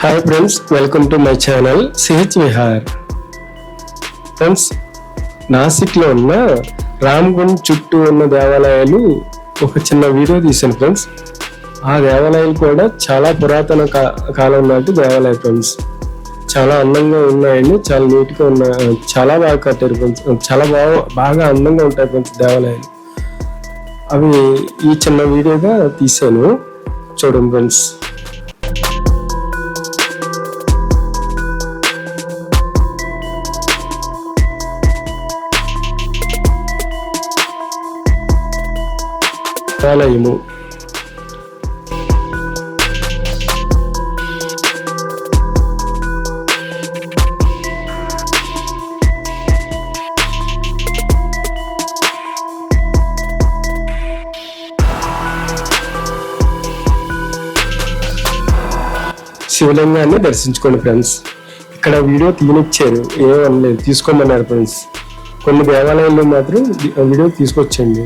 Hi friends welcome to my channel CH Vihar friends నాసిక్లో ఉన్న రామ్గుండ్ చుట్టూ ఉన్న దేవాలయాలు ఒక చిన్న వీడియో తీశాను ఫ్రెండ్స్ ఆ దేవాలయాలు కూడా చాలా పురాతన కా- కాలం నాటి దేవాలయ ఫ్రెండ్స్ చాలా అందంగా ఉన్నాయండి చాలా నీట్గా ఉన్నాయి చాలా బాగా కట్టారు ఫ్రెండ్స్ చాలా బాగా బాగా అందంగా ఉంటాయి ఫ్రెండ్స్ దేవాలయాలు. అవి ఈ చిన్న వీడియోగా తీసాను చూడండి ఫ్రెండ్స్ దేవాలయము శివలింగాన్ని దర్శించుకోండి ఫ్రెండ్స్. ఇక్కడ వీడియో తీయనిచ్చారు. ఏమనలేదు తీసుకోమన్నారు ఫ్రెండ్స్. కొన్ని దేవాలయాల్లో మాత్రం వీడియో తీసుకొచ్చండి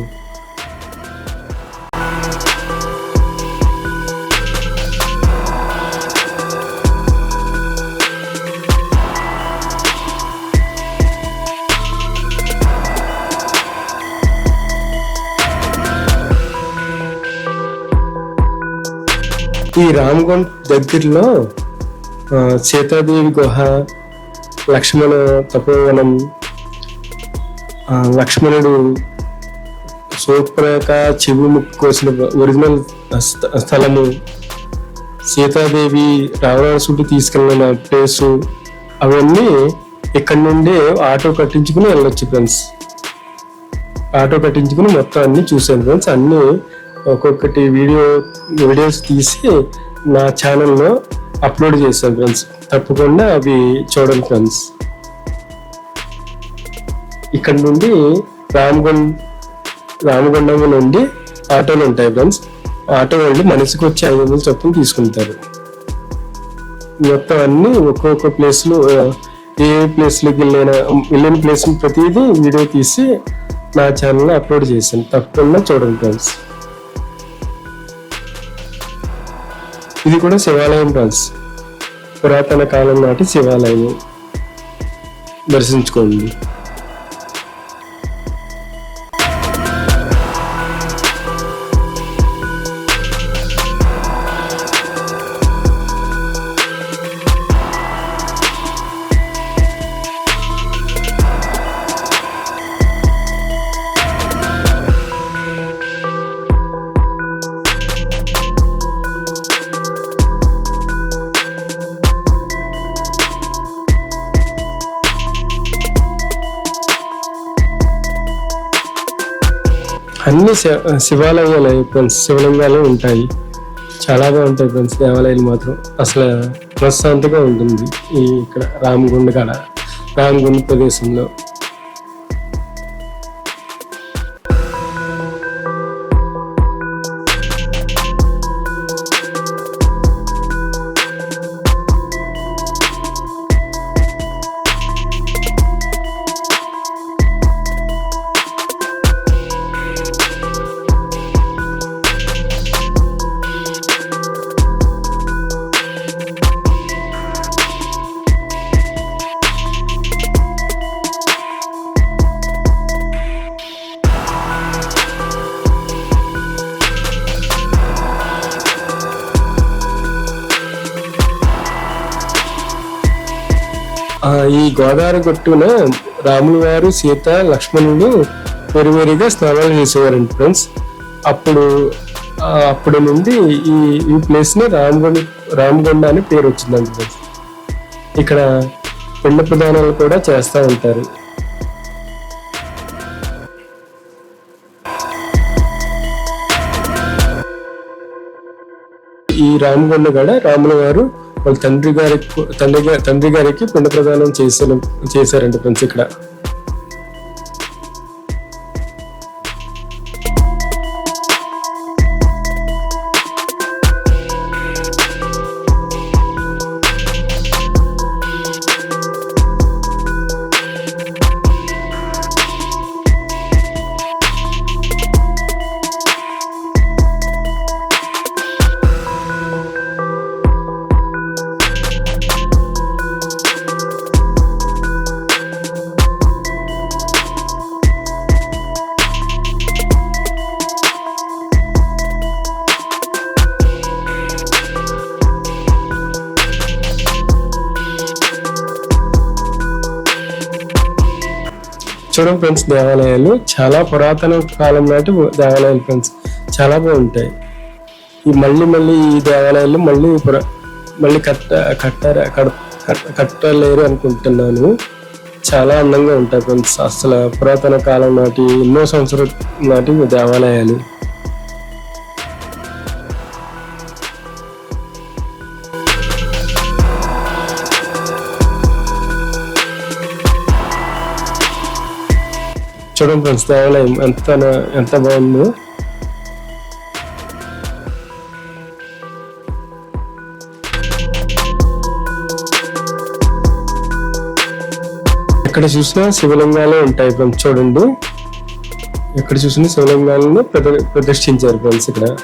ఈ రామగుండ్ దగ్గరలో సీతాదేవి గుహ లక్ష్మణ తపోవనం లక్ష్మణుడు సూప్రక చెవి ముక్కు కోసిన ఒరిజినల్ స్థ- స్థలము. సీతాదేవి రావణాసుడు తీసుకెళ్ళిన ప్లేసు. అవన్నీ ఇక్కడ నుండి ఆటో కట్టించుకుని వెళ్ళొచ్చు ఫ్రెండ్స్. ఆటో కట్టించుకుని మొత్తం అన్ని చూశాను ఫ్రెండ్స్. అన్నీ ఒక్కొక్కటి వీడియో వీడియోస్ తీసి నా ఛానల్లో అప్లోడ్ చేశాను ఫ్రెండ్స్. తప్పకుండా అవి చూడండి ఫ్రెండ్స్. ఇక్కడ నుండి రామగుండ రామగుండం నుండి ఆటోలు ఉంటాయి ఫ్రెండ్స్. ఆటో వాళ్ళు మనిషికి వచ్చి ఐదు వందలు చొప్పున తీసుకుంటారు. మొత్తం అన్ని ఒక్కొక్క ప్లేస్లో ఏ ప్లేస్లోకి వెళ్ళిన వెళ్ళిన ప్లేస్ ప్రతిదీ వీడియో తీసి నా ఛానల్లో అప్లోడ్ చేశాను. తప్పకుండా చూడండి ఫ్రెండ్స్. ఇది కూడా శివాలయం ఫ్రెండ్స్ పురాతన కాలం నాటి శివాలయం దర్శించుకోండి. అన్ని శివాలయాలు ఫ్రెండ్స్ శివలింగాలు ఉంటాయి. చాలా బాగుంటాయి ఫ్రెండ్స్ దేవాలయాలు మాత్రం. అసలు ప్రశాంతంగా ఉంటుంది ఈ ఇక్కడ రామగుండ కాడ రామగుండ ప్రదేశంలో. ఈ గోదావరి గట్టున రాములు వారు సీత లక్ష్మణుడు వేరువేరుగా స్నానాలు చేసేవారండి ఫ్రెండ్స్. అప్పుడు అప్పటి నుండి ఈ ఈ ప్లేస్ని రామగొండ రామగొండ అని పేరు వచ్చిందండి ఫ్రెండ్స్. ఇక్కడ పిండ ప్రదానాలు కూడా చేస్తూ ఉంటారు. ఈ రామగొండ గడ రాముల వారు వాళ్ళ తండ్రి గారికి తండ్రి గారి తండ్రి గారికి పిండ ప్రదానం చేసిన చేశారండి ఫ్రెండ్స్ ఇక్కడ. చూడండి ఫ్రెండ్స్ దేవాలయాలు చాలా పురాతన కాలం నాటి దేవాలయాలు ఫ్రెండ్స్. చాలా బాగుంటాయి. ఈ మళ్ళీ మళ్ళీ ఈ దేవాలయాలు మళ్ళీ పురా మళ్ళీ కట్ట కట్టారు కట్టలేరు అనుకుంటున్నాను. చాలా అందంగా ఉంటాయి ఫ్రెండ్స్. అసలు పురాతన కాలం నాటి ఎన్నో సంవత్సరాల నాటి దేవాలయాలు. చూడండి ఫ్రెండ్స్ దేవాలయం ఎంత ఎంత బాగుందో ఎక్కడ చూసినా శివలింగాలే ఉంటాయి ఫ్రెండ్స్ చూడండి. ఎక్కడ చూసినా శివలింగాలను ప్రద- ప్రదర్శించారు ఫ్రెండ్స్ ఇక్కడ.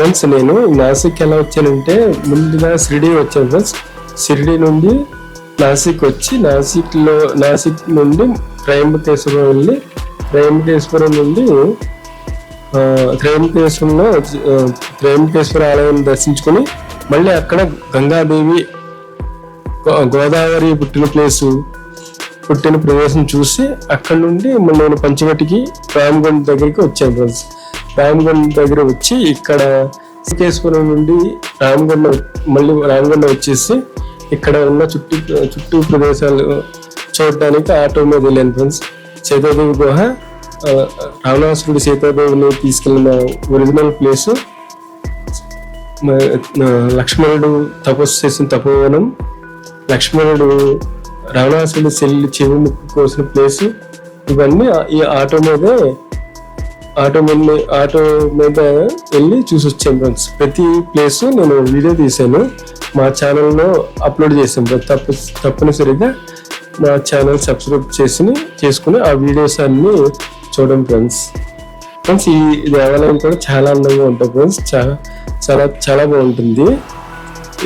ఫ్రెండ్స్ నేను నాసిక్ ఎలా వచ్చానంటే ముందుగా షిరిడి వచ్చాను ఫ్రెండ్స్ షిరిడి నుండి నాసిక్ వచ్చి నాసిక్లో నాసిక్ నుండి త్రయంబకేశ్వరం వెళ్ళి త్రయంబకేశ్వరం నుండి ఆ, త్రయంబకేశ్వరంలో త్రయంబకేశ్వర ఆలయం దర్శించుకొని మళ్ళీ అక్కడ గంగాదేవి గో- గోదావరి పుట్టిన ప్లేసు పుట్టిన ప్రదేశం చూసి అక్కడ నుండి నేను పంచవటికి రామగుండ దగ్గరికి వచ్చాను ఫ్రెండ్స్ రామగుండ దగ్గర వచ్చి ఇక్కడ శ్రీకేశ్వరం నుండి రామగుండ మళ్ళీ రామగుండ వచ్చేసి ఇక్కడ ఉన్న చుట్టూ చుట్టూ ప్రదేశాలు చూడటానికి ఆటో మీద వెళ్ళాను ఫ్రెండ్స్ సీతాదేవి గుహ రావణాసురుడు సీతాదేవిని తీసుకెళ్ళిన ఒరిజినల్ ప్లేసు లక్ష్మణుడు తపస్సు చేసిన తపోవనం లక్ష్మణుడు రావణాసురుడు చెల్లి చెవి ముక్కు కోసిన ప్లేస్ ఇవన్నీ ఈ ఆటో మీదే ఆటో మీద ఆటో మీద వెళ్ళి చూసి వచ్చాను ఫ్రెండ్స్ ప్రతి ప్లేస్ నేను వీడియో తీశాను. మా ఛానల్లో అప్లోడ్ చేశాను. ఫ్రెండ్స్. తప్ప తప్పనిసరిగా మా ఛానల్ సబ్స్క్రైబ్ చేసి చేసుకుని ఆ వీడియోస్ అన్ని చూడండి ఫ్రెండ్స్. ఫ్రెండ్స్ ఈ దేవాలయం కూడా చాలా అందంగా ఉంటుంది ఫ్రెండ్స్. చాలా చాలా చాలా బాగుంటుంది.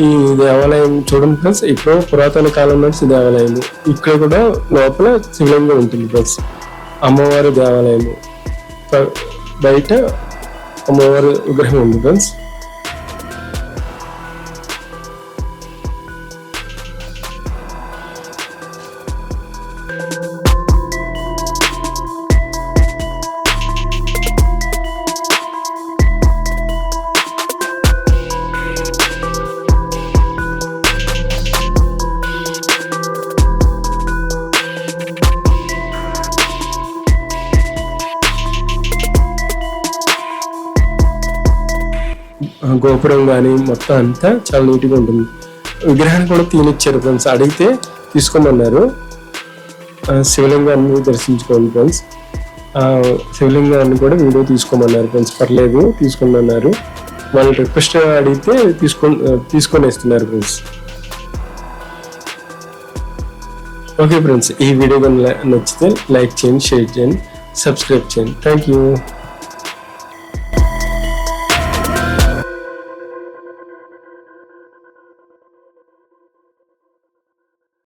ఈ దేవాలయం చూడండి ఫ్రెండ్స్. ఇప్పుడు పురాతన కాలం నుంచి దేవాలయం. ఇక్కడ కూడా లోపల శివలింగం ఉంటుంది ఫ్రెండ్స్. అమ్మవారి దేవాలయం బయట అమ్మవారి విగ్రహం ఉంది ఫ్రెండ్స్ గోపురం కానీ మొత్తం అంతా చాలా నీట్గా ఉంటుంది. విగ్రహాన్ని కూడా తీనిచ్చారు ఫ్రెండ్స్. అడిగితే తీసుకోమన్నారు ఆ శివలింగాన్ని దర్శించుకోండి ఫ్రెండ్స్. శివలింగాన్ని కూడా వీడియో తీసుకోమన్నారు ఫ్రెండ్స్. పర్లేదు తీసుకోమన్నారు వాళ్ళు రిక్వెస్ట్ అడిగితే తీసుకొని తీసుకొని వేస్తున్నారు ఫ్రెండ్స్. ఓకే ఫ్రెండ్స్ ఈ వీడియో కానీ నచ్చితే లైక్ చేయండి షేర్ చేయండి సబ్స్క్రైబ్ చేయండి. Thank you.